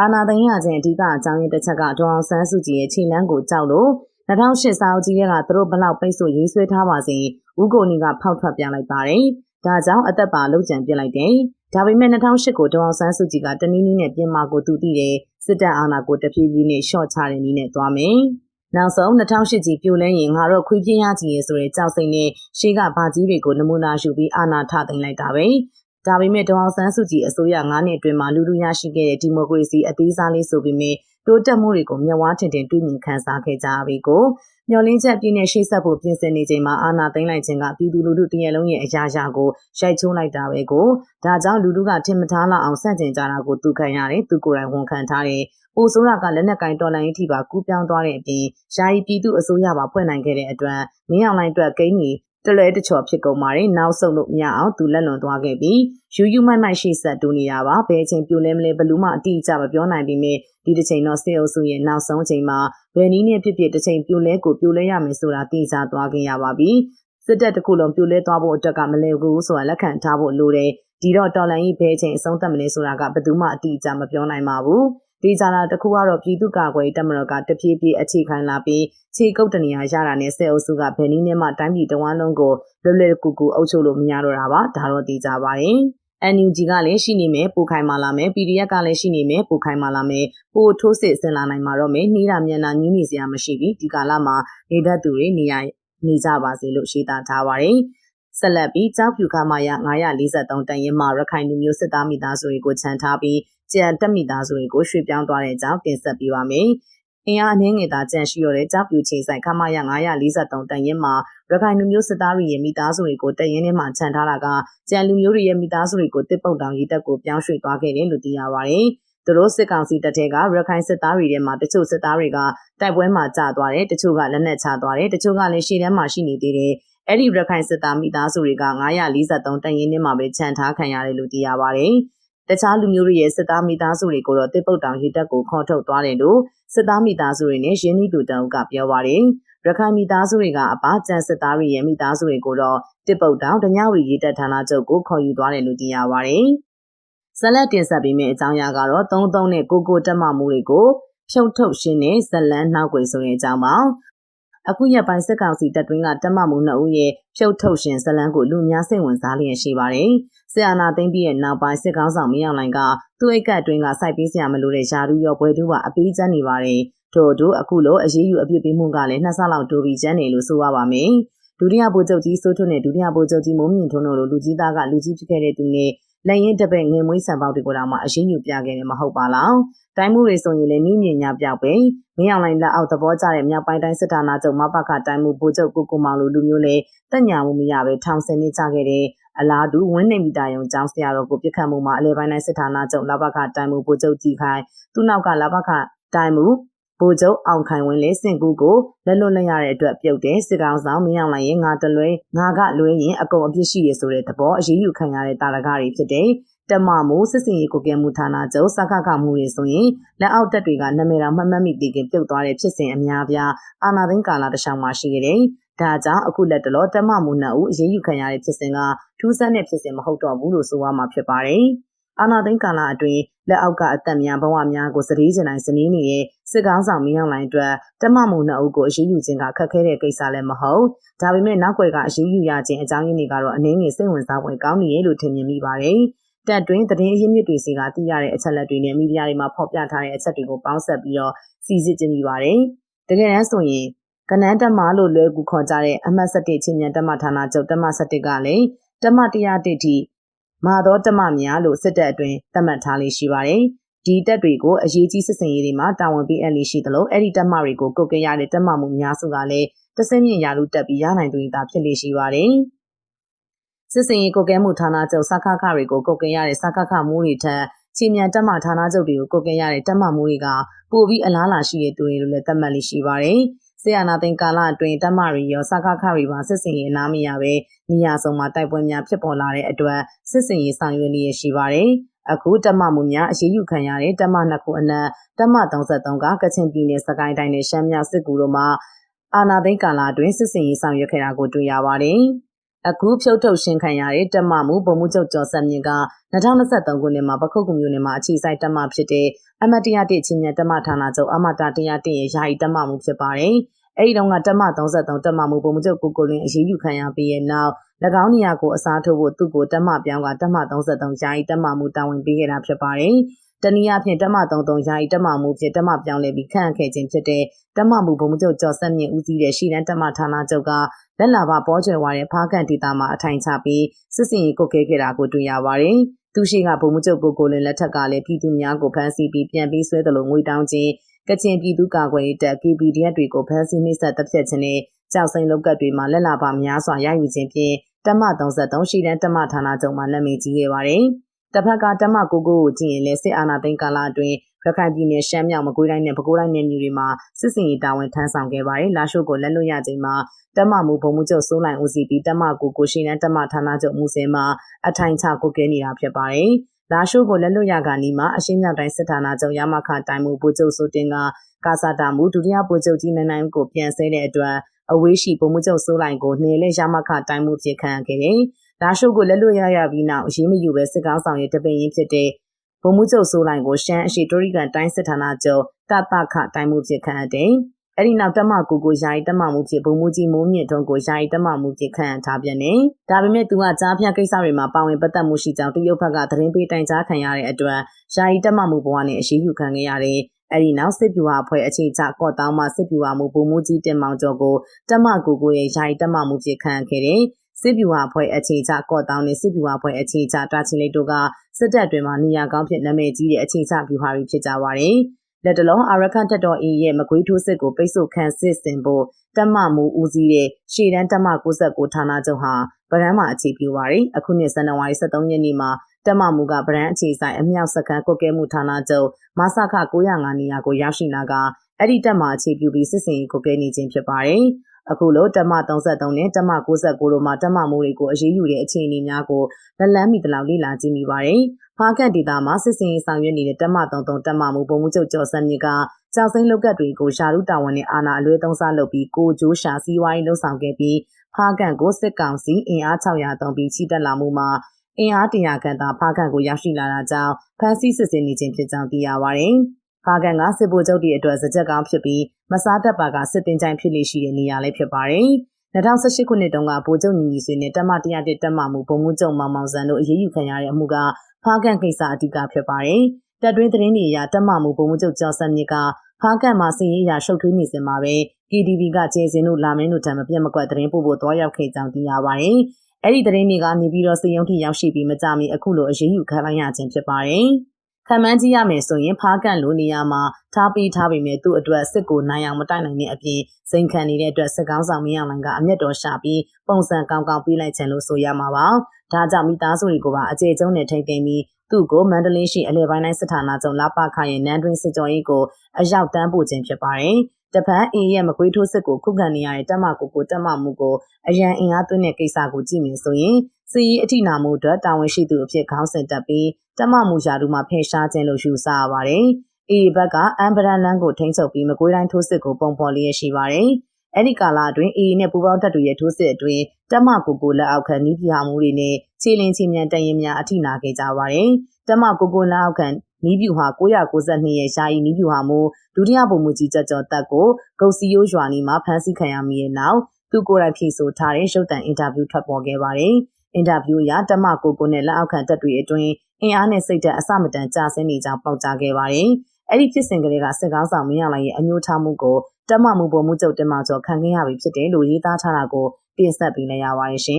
အာနာသိန်းရခြင်းအဓိကအကြောင်းရင်းတစ်ချက်ကဒေါအောင်ဆန်းစုကြည်ရဲ့ခြေလမ်းကိုကြောက်လို့2008စာအုပ်ကြီးကသူတို့ဘလောက်ပိတ်ဆို့ရေးဆွဲထားပါစေဦးကိုနီကဖောက်ထွက်ပြလိုက်ပါတယ်။ဒါကြောင့်အသက်ပါလုံခြံပြလိုက်တယ်။ဒါပေမဲ့2008ကိုဒေါအောင်ဆန်းစုကြည်ကတနည်းနည်းနဲ့ပြင်မာကိုသူသိတယ်စစ်တပ်အာဏာကိုတဖြည်းဖြည်းနဲ့ရှော့ချတဲ့နည်းနဲ့သွားမယ်။နောက်ဆုံး2008ကြီးပြိုလဲရင်ငါတို့ခွေးပြင်းရကြီးရေဆိုတဲ့ကြောက်စိတ်နဲ့ရှေးကဘာကြီးတွေကိုနမူနာယူပြီးအာဏာထသိမ်းလိုက်တာပဲ ဒါပေမဲ့ဒေါအောင်ဆန်းစုကြည်အစိုးရ9နှစ်အတွင်းမှာလူလူရရှိခဲ့တဲ့ဒီမိုကရေစီအသေးစားလေးဆိုပေမဲ့တိုးတက်မှုတွေကိုမျက်ဝါးထင်ထင်တွေ့မြင်ခန်းစားခဲ့ကြပြီကိုမျော်လင့်ချက်ပြည့်နဲ့ရှေ့ဆက်ဖို့ပြင်ဆင်နေချိန်မှာအာဏာသိမ်းလိုက်ခြင်းကပြည်သူလူထုတရက်လုံးရဲ့အရာရာကိုရိုက်ချိုးလိုက်တာပဲကိုဒါကြောင့်လူထုကထင်မထားလောက်အောင်စန့်ကျင်ကြတာကိုသူခံရတယ်သူကိုယ်တိုင်ဝန်ခံထားတယ်ပိုဆိုးရကလက်နက်ကင်တော်လိုင်းအထိပါကူးပြောင်းသွားတဲ့အပြင်ယာယီပြည်သူအစိုးရပါဖွဲ့နိုင်ခဲ့တဲ့အတွက်မင်းအောင်လိုင်းအတွက်ဂိမ်းကြီး တလဲတချော်ဖြစ်ကုန်ပါတယ်နောက်ဆုံးလို့မရအောင်သူလက်လွန်သွားခဲ့ပြီးယူယူမိုက်မိုက်ရှိဆက်တူနေတာပါဘယ်အချိန်ပြိုလဲမလဲဘလူးမအတိအကျမပြောနိုင်ပေမဲ့ဒီတစ်ချိန်တော့စေအုပ်စုရဲ့နောက်ဆုံးအချိန်မှာဘယ်နည်းနဲ့ဖြစ်ဖြစ်တစ်ချိန်ပြိုလဲကိုပြိုလဲရမယ်ဆိုတာသိကြသွားခဲ့ရပါပြီစစ်တပ်တစ်ခုလုံးပြိုလဲသွားဖို့အတွက်ကမလဲဘူးဆိုတာလက်ခံထားဖို့လိုတယ်ဒီတော့တော်လန်ကြီးဘဲချိန်အဆုံးသတ်မလဲဆိုတာကဘယ်သူမှအတိအကျမပြောနိုင်ပါဘူး ဒီကြတာတခုကတော့ပြည်သူ့ကာကွယ်တမတော်ကတဖြည်းဖြည်းအခြေခံလာပြီးခြေကုပ်တနေရာရတာနဲ့ဆဲအုပ်စုကဘယ်နည်းနဲ့မှတိုင်းပြည်တဝန်းလုံးကိုလွတ်လပ်ကူကူအုပ်ချုပ်လို့မရတော့တာပါဒါတော့သိကြပါတယ် NUG ကလည်းရှိနေမယ်ပိုခိုင်မာလာမယ် PDF ကလည်းရှိနေမယ်ပိုခိုင်မာလာမယ်ပိုထိုးစစ်ဆင်လာနိုင်မှာတော့မယ်နှီးတာမြန်တာညင်းနေစရာမရှိဘူးဒီကာလမှာနေတတ်သူတွေနေရနေကြပါစေလို့ရှင်းတာထားပါတယ်ဆက်လက်ပြီးကြောက်ဖြူခါမရ943တန်ရင်မှာရခိုင်လူမျိုးစစ်သားမိသားစုတွေကိုခြံထားပြီး ကြံတက်မိသားစုတွေကိုရွှေ့ပြောင်းသွားတဲ့အကြောင်းတင်ဆက်ပေးပါမယ်။အင်အားအနှင်းငယ်သာကြံရှိရတဲ့ကြောက်ပြူချိန်ဆိုင်ခမရ943တန်ရင်မှာရခိုင်လူမျိုးစစ်သားတွေရဲ့မိသားစုတွေကိုတရင်ထဲမှာခြံထားတာကကြံလူမျိုးတွေရဲ့မိသားစုတွေကိုတစ်ပုတ်တောင်ရေးတက်ကိုပြောင်းရွှေ့သွားခဲ့တယ်လို့သိရပါတယ်။သူတို့စစ်ကောင်စီတပ်ထဲကရခိုင်စစ်သားတွေထဲမှာတချို့စစ်သားတွေကတိုက်ပွဲမှာကြာသွားတယ်တချို့ကလက်နက်ချသွားတယ်တချို့ကလည်းရှေ့တန်းမှာရှိနေသေးတယ်အဲ့ဒီရခိုင်စစ်သားမိသားစုတွေက943တန်ရင်ထဲမှာပဲခြံထားခံရတယ်လို့သိရပါတယ်။ တခြားလူမျိုးတွေရဲ့စစ်သားမိသားစုတွေကိုတော့တစ်ပုတ်တောင်ရေတက်ကိုခေါ်ထုတ်သွားတယ်လို့စစ်သားမိသားစုတွေနဲ့ရင်းနှီးသူတအုပ်ကပြောပါတယ်။ရခိုင်မိသားစုတွေကအပကျန်စစ်သားတွေရဲ့မိသားစုတွေကိုတော့တစ်ပုတ်တောင်တညဝရီရေတက်ဌာနချုပ်ကိုခေါ်ယူသွားတယ်လို့သိရပါတယ်။ဇလက်တင်ဆက်ပေးမယ့်အကြောင်းအရာကတော့33နဲ့ကိုကိုတက်မှမှုတွေကိုဖြုတ်ထုတ်ရှင်းတဲ့ဇလန်းနောက်ွယ်ဆိုတဲ့အကြောင်းပါ အခုရက်ပိုင်းစစ်ကောင်စီတပ်တွင်းကတက်မမှုနှစ်ဦးရဲ့ဖြုတ်ထုတ်ရှင်ဇလန်းကိုလူများစိတ်ဝင်စားလျက်ရှိပါတယ်။စစ်အာဏာသိမ်းပြီးရဲ့နောက်ပိုင်းစစ်ကောင်ဆောင်မင်းအောင်လှိုင်ကသူ့အိတ်ကအတွင်းကစိုက်ပေးစရာမလိုတဲ့ယာဒူရောပွဲတူပါအပီးကျန်းနေပါတယ်။ထို့အတူအခုလိုအရေးယူအပြစ်ပေးမှုကလည်းနှစ်ဆလောက်တိုးပြီးကျန်းနေလို့ဆိုရပါမယ်။ဒုတိယဗိုလ်ချုပ်ကြီးစိုးထွန်းနဲ့ဒုတိယဗိုလ်ချုပ်ကြီးမိုးမြင့်ထွန်းတို့လိုလူကြီးသားကလူကြီးဖြစ်ခဲ့တဲ့သူနဲ့လက်ရင်တပည့်ငွေမွေးဆံပေါက်တွေကိုတော့မှအရှင်းယူပြခဲ့တယ်မဟုတ်ပါလား တိုင်းမှုတွေဆိုရင်လည်းနှင်းမြညာပြောက်ပဲမင်းအောင်လိုင်းလက်အောက်သဘောကျတဲ့မြောက်ပိုင်းတိုင်းစစ်ဌာနချုပ်မပခတိုင်းမှုဗိုလ်ချုပ်ကိုကိုမောင်လိုလူမျိုးလည်းတက်ညာမှုမရပဲထောင်ဆင်းနေကြခဲ့တဲ့အလားတူဝင်းနေမီတာယုံကျောင်းဆရာတော်ကိုပြစ်ခတ်မှုမှာအလဲပိုင်းတိုင်းစစ်ဌာနချုပ်လဘခတိုင်းမှုဗိုလ်ချုပ်ကြီးခိုင်သူ့နောက်ကလဘခတိုင်းမှုဗိုလ်ချုပ်အောင်ခိုင်ဝင်းလေးစင်ကူကိုလက်လွတ်လိုက်ရတဲ့အတွက်ပြုတ်တယ်စစ်ကောင်ဆောင်မင်းအောင်လိုင်းရင်ငါတလွဲငါကလွဲရင်အကုန်အပြစ်ရှိရဆိုတဲ့သဘောအရေးယူခံရတဲ့တာရကတွေဖြစ်တယ် တမမိုးစစ်စင်ရေးကိုကဲမှုဌာနချုပ်စခခမှုတွေဆိုရင်လက်အောက်တက်တွေကနာမည်တော်မှတ်မှတ်မိတည်ကပြုတ်သွားတဲ့ဖြစ်စဉ်အများပြားအာနာသိန်းကာလာတခြားမှာရှိခဲ့တယ်။ဒါကြောင့်အခုလက်တလောတမမိုးနှစ်ဦးအရေးယူခံရတဲ့ဖြစ်စဉ်ကထူးဆန်းတဲ့ဖြစ်စဉ်မဟုတ်တော့ဘူးလို့ဆိုရမှာဖြစ်ပါတယ်။အာနာသိန်းကာလာအတွင်းလက်အောက်ကအသက်များဘဝများကိုစည်ရည်ကျင်တိုင်းစနေနေတဲ့စစ်ကောင်းဆောင်မင်းအောင်လိုင်းအတွက်တမမိုးနှစ်ဦးကိုအရေးယူခြင်းကခက်ခဲတဲ့ကိစ္စလည်းမဟုတ်ဒါပေမဲ့နောက်ွယ်ကအရေးယူရခြင်းအကြောင်းရင်းတွေကတော့အနည်းငယ်စိတ်ဝင်စားဖွယ်ကောင်းနေရလို့ထင်မြင်မိပါတယ်။ တက်တွင်သတင်းအရင်းမြစ်တွေစီကသိရတဲ့အချက်လက်တွေနဲ့မီဒီယာတွေမှာဖော်ပြထားတဲ့အချက်တွေကိုပေါင်းစပ်ပြီးတော့စီစစ်ကြည့်မိပါတယ်။တကယ်တမ်းဆိုရင်ကနန်းတက်မလို့လွဲကူခေါ်ကြတဲ့အမှတ်7ချင်းမြန်တက်မဌာနချုပ်တက်မ7ကလည်းတက်မ101ထိမာသောတက်မများလို့စစ်တပ်အတွင်းသတ်မှတ်ထားလေးရှိပါတယ်။ဒီတက်တွေကိုအရေးကြီးစစ်စင်ရေးတွေမှာတာဝန်ပေးအပ်လေးရှိသလိုအဲ့ဒီတက်မတွေကိုကုတ်ကရတဲ့တက်မမှုများစုကလည်းတဆင်းမြင့်ရာလူတက်ပြီးရနိုင်သူတွေသာဖြစ်လေးရှိပါတယ်။ စစ်စင်ရေးကုတ်ကဲမှုဌာနချုပ်စခခတွေကိုကုတ်ကဲရတဲ့စခခမိုးတွေထက်ချီမြန်တက်မှဌာနချုပ်တွေကိုကုတ်ကဲရတဲ့တက်မှမိုးတွေကပိုပြီးအလားလာရှိတဲ့သူတွေလိုလည်းသတ်မှတ်လိရှိပါတယ်။ဆီယနာသိန်းကာလအတွင်းတက်မှတွေရောစခခတွေပါစစ်စင်ရေးအနားမရပဲနေရာစုံမှာတိုက်ပွဲများဖြစ်ပေါ်လာတဲ့အတွက်စစ်စင်ရေးဆောင်ရွက်နေရရှိပါတယ်။အခုတက်မမှုများအရေးယူခံရတဲ့တက်မနှစ်ခုအနက်တက်မ33ကကချင်ပြည်နယ်စကိုင်းတိုင်းနဲ့ရှမ်းမြောက်စစ်ကူတို့မှာအာနာသိန်းကာလအတွင်းစစ်စင်ရေးဆောင်ရွက်ခဲ့တာကိုတွေ့ရပါတယ်။ အခုဖြုတ်ထုတ်ရှင်းခံရတဲ့တက်မမှုဗိုလ်မှူးချုပ်ကျော်စံမြင့်က2023ခုနှစ်မှာပခုတ်ကူမျိုးနယ်မှာအခြေစိုက်တက်မဖြစ်တဲ့အမတ်တရတစ်ချင်းမြတ်တမဌာနချုပ်အမတာတရတစ်ရဲ့ယာယီတမမှုဖြစ်ပါတယ်။အဲဒီတုန်းကတမ33တမမှုပုံမချုပ်ကိုကိုလင်းအရေးယူခံရပြီးရဲ့နောက်၎င်းနေရာကိုအစားထိုးဖို့သူ့ကိုတမပြောင်းကတမ33ယာယီတမမှုတာဝန်ပေးခဲ့တာဖြစ်ပါတယ်။ တနည်းအားဖြင့်တမ33ယာယီတမမှုဖြစ်တမပြောင်းလဲပြီးခန့်ခဲ့ခြင်းဖြစ်တဲ့တမမှုဘုံမချုပ်ကျော်ဆက်မြင့်ဦးစီးတဲ့ရှီတန်းတမဌာနချုပ်ကလက်လာပါပေါ်ကျွယ်ဝါတဲ့ဖားကန်ဒေတာမှာအထိုင်ချပြီးစစ်စင်ရေးကုတ်ခဲခဲ့တာကိုတွေ့ရပါတယ်။သူရှိကဘုံမချုပ်ကိုကိုလင်လက်ထက်ကလည်းပြည်သူများကိုဖမ်းဆီးပြီးပြန်ပြီးဆွဲတယ်လို့ငွေတောင်းခြင်းကချင်ပြည်သူ့ကာကွယ်ရေးတပ် KPDF တွေကိုဖမ်းဆီးနှိပ်စက်တပ်ဖြတ်ခြင်းနဲ့ကြောက်စိန်လောက်ကတ်တွေမှာလက်လာပါများစွာရယူခြင်းဖြင့်တမ33ရှိတန်းတမဌာနချုပ်မှာနာမည်ကြီးခဲ့ပါတယ်။ တစ်ဖက်ကတမကိုကိုကိုကြည့်ရင်လည်းစစ်အာဏာသိမ်းကာလအတွင်းရခိုင်ပြည်နယ်ရှမ်းမြောက်မကွေးတိုင်းနဲ့ပဲခူးတိုင်းနယ်မြေတွေမှာစစ်စင်ရေးတာဝန်ထမ်းဆောင်ခဲ့ပါတယ်။လာရှိုးကိုလက်လွတ်ရချိန်မှာတမမူဘုံမှုချုပ်စိုးလိုက်ဦးစီးပြီးတမကိုကိုရှိနန်းတမဌာနချုပ်မူစင်မှာအထိုင်ချကုတ်ကဲနေတာဖြစ်ပါတယ်။လာရှိုးကိုလက်လွတ်ရကနီးမှာအရှင်းမြောက်တိုင်းစစ်ဌာနချုပ်ရမခတိုင်မှုပူချုပ်စိုးတင်ကကာစာတာမူဒုတိယပူချုပ်ကြီးနိုင်နိုင်ကိုပြန်ဆဲတဲ့အတွက်အဝေးရှိပုံမှုချုပ်စိုးလိုက်ကိုနေလဲရမခတိုင်မှုဖြစ်ခံခဲ့တယ်။ လာရှိုးကိုလက်လွတ်ရရပြီးနောက်အရေးမယူပဲစစ်ကောင်းဆောင်ရဲ့တပင်ရင်ဖြစ်တဲ့ဗိုလ်မှူးချုပ်စိုးလိုင်ကိုရှမ်းအရှိတိုရီကန်တိုင်းစစ်ဌာနချုပ်တတခတိုင်းမှုဖြစ်ခံအပ်တယ်။အဲ့ဒီနောက်တမကူကိုယာယီတမမှုဖြစ်ဗိုလ်မှူးကြီးမိုးမြင့်ထွန်းကိုယာယီတမမှုဖြစ်ခံထားပြန်တယ်။ဒါပေမဲ့သူကကြားဖြတ်ကိစ္စတွေမှာပါဝင်ပတ်သက်မှုရှိကြောင်းတရုတ်ဘက်ကသတင်းပေးတိုင်ကြားခံရတဲ့အတွက်ယာယီတမမှုဘဝနဲ့အရှိယူခံခဲ့ရတယ်။အဲ့ဒီနောက်စစ်ပြူဟာအဖွဲ့အခြေချကော့တောင်းမှစစ်ပြူဟာမှုဗိုလ်မှူးကြီးတင်မောင်ကျော်ကိုတမကူကိုရဲ့ယာယီတမမှုဖြစ်ခံခဲ့တယ်။ စစ်ပြူဟာအဖွဲ့အခြေချကော့တောင်းနဲ့စစ်ပြူဟာအဖွဲ့အခြေချတာချီလိတ်တို့ကစစ်တပ်တွင်မှနေရာကောင်းဖြစ်နာမည်ကြီးတဲ့အခြေချဗျူဟာတွေဖြစ်ကြပါတယ်။လက်တလုံးအာရခန်တက်တော်အင်းရဲ့မကွေးထိုးစစ်ကိုပိတ်ဆို့ခံစစ်စင်ဖို့တမမူဦးစီးတဲ့ရှေ့တန်းတမ69ဌာနချုပ်ဟာဗရန်မှာအခြေပြုပါတယ်။အခုနှစ်ဇန်နဝါရီ23ရက်နေ့မှာတမမူကဗရန်အခြေဆိုင်အမြောက်စခန်းကုတ်ကဲမှုဌာနချုပ်မဆခ905နေရာကိုရောက်ရှိလာကအဲ့ဒီတက်မှာအခြေပြုပြီးစစ်စင်ကိုကဲနေခြင်းဖြစ်ပါတယ်။ အခုလိုတမ33နဲ့တမ69တို့မှာတမမိုးတွေကိုအရေးယူတဲ့အခြေအနေများကိုလက်လန်းမိတလောက်လေ့လာကြည့်မိပါတယ်။ဖားကတ်ဒေတာမှာစစ်စင်ရေးဆောင်ရွက်နေတဲ့တမ33တမမိုးပုံမှုချုပ်ကျော်စံမြစ်ကကြောက်စိမ့်လောက်ကတ်တွေကိုရှာရုတာဝန်နဲ့အာဏာအလွဲသုံးစားလုပ်ပြီးကိုဂျိုးရှာစီးဝိုင်းလှုပ်ဆောင်ခဲ့ပြီးဖားကတ်ကိုစစ်ကောင်စီအင်အား600တုံးပြီးချီတက်လာမှုမှာအင်အားတရာခန့်သာဖားကတ်ကိုရောက်ရှိလာတာကြောင့်ဖမ်းဆီးစစ်ဆေးနေခြင်းဖြစ်ကြောင်းသိရပါတယ်။ ဖားကန်ကစစ်ဗိုလ်ချုပ်တွေအတွက်စကြက်ကောင်းဖြစ်ပြီးမစားတတ်ပါကစစ်တင်ကြိုင်ဖြစ်လေရှိတဲ့နေရာလည်းဖြစ်ပါတယ်။2018ခုနှစ်တုန်းကဗိုလ်ချုပ်ညီညီဆွေနဲ့တမ101တက်မှမှုဘုံမှုချုပ်မောင်မောင်စံတို့အရေးယူခံရတဲ့အမှုကဖားကန်ကိစ္စအဓိကဖြစ်ပါတယ်။တပ်တွင်းသတင်းတွေအရတက်မှမှုဘုံမှုချုပ်ကျော်စံမြစ်ကဖားကန်မှာစည်ရေးရာရှုပ်ထွေးနေစင်မှာပဲ KDB ကကျေစင်တို့လာမင်းတို့ထံမပြတ်မကွက်သတင်းပို့ဖို့တွားရောက်ခဲ့ကြောင်းသိရပါတယ်။အဲ့ဒီသတင်းတွေကနေပြီးတော့စည်ရုံးထိရောက်ရှိပြီးမကြမီအခုလိုအရေးယူခံလိုက်ရခြင်းဖြစ်ပါတယ်။ ခံမှန်းကြည့်ရမယ်ဆိုရင်ဖားကန်လိုနေရာမှာထားပြီးထားပေမဲ့သူ့အတွက်စစ်ကိုနိုင်အောင်မတိုက်နိုင်တဲ့အပြင်စိန်ခံနေတဲ့အတွက်စစ်ကောင်းဆောင်မင်းအောင်လှိုင်ကအမျက်တော်ရှာပြီးပုံစံကောင်းကောင်းပေးလိုက်ခြင်းလို့ဆိုရမှာပါ။ဒါကြောင့်မိသားစုတွေကိုပါအခြေကျုံနဲ့ထိမ့်သိမ်းပြီးသူ့ကိုမန္တလေးရှိအလဲပိုင်းတိုင်းစစ်ဌာနချုပ်လာပခရဲ့နန်းတွင်းစစ်ကြောရေးကိုအရောက်တန်းပို့ခြင်းဖြစ်ပါတယ်။တပန်းအေးရဲ့မကွေးထိုးစစ်ကိုခုခံနေရတဲ့တက်မကိုကိုတက်မမှုကိုအရန်အင်အားသွင်းတဲ့ကိစ္စကိုကြည့်မြင်ဆိုရင် စီရီအထိနာမှုအတွက်တာဝန်ရှိသူအဖြစ်ခေါင်းစဉ်တက်ပြီးတမမှုရာထူးမှာဖယ်ရှားခြင်းလို့ယူဆရပါတယ်။အေဘက်ကအမ်ဘရန်လန်ကိုထိန်းချုပ်ပြီးမကွေးတိုင်းထိုးစစ်ကိုပုံဖော်လျက်ရှိပါတယ်။အဲ့ဒီကာလအတွင်းအေနဲ့ပူပေါင်းတပ်တွေရဲ့ထိုးစစ်အတွင်းတမကိုကိုလက်အောက်ခံနီးပြာမှုတွေနဲ့ခြေလင်းချင်းမြန်တရင်များအထိနာခဲ့ကြပါတယ်။တမကိုကိုလက်အောက်ခံနီးပြူဟာ992ရဲ့ယာယီနီးပြူဟာမူဒုတိယဗိုလ်မှူးကြီးကြကြောတပ်ကိုဂုတ်စီယိုးရွာနီမှာဖမ်းဆီးခံရမိတဲ့နောက်သူကိုယ်တိုင်ဖြေဆိုထားတဲ့ရုပ်သံအင်တာဗျူးထွက်ပေါ်ခဲ့ပါတယ်။ အင်တာဗျူးအရတမကိုကိုနဲ့လက်အောက်ခံတပ်တွေအတွင်းအင်အားနဲ့စိတ်ဓာတ်အစမတန်ကျဆင်းနေကြောင်းပေါက်ကြားခဲ့ပါတယ်။အဲ့ဒီဖြစ်စဉ်ကလေးကစစ်ကောင်းဆောင်မင်းရလိုင်ရဲ့အညှိုးထားမှုကိုတမမှုပေါ်မှုချုပ်တင်မကျော်ခံခဲ့ရပြီဖြစ်တယ်လို့ရေးသားထားတာကိုတင်ဆက်ပေးလိုက်ရပါတယ်ရှင်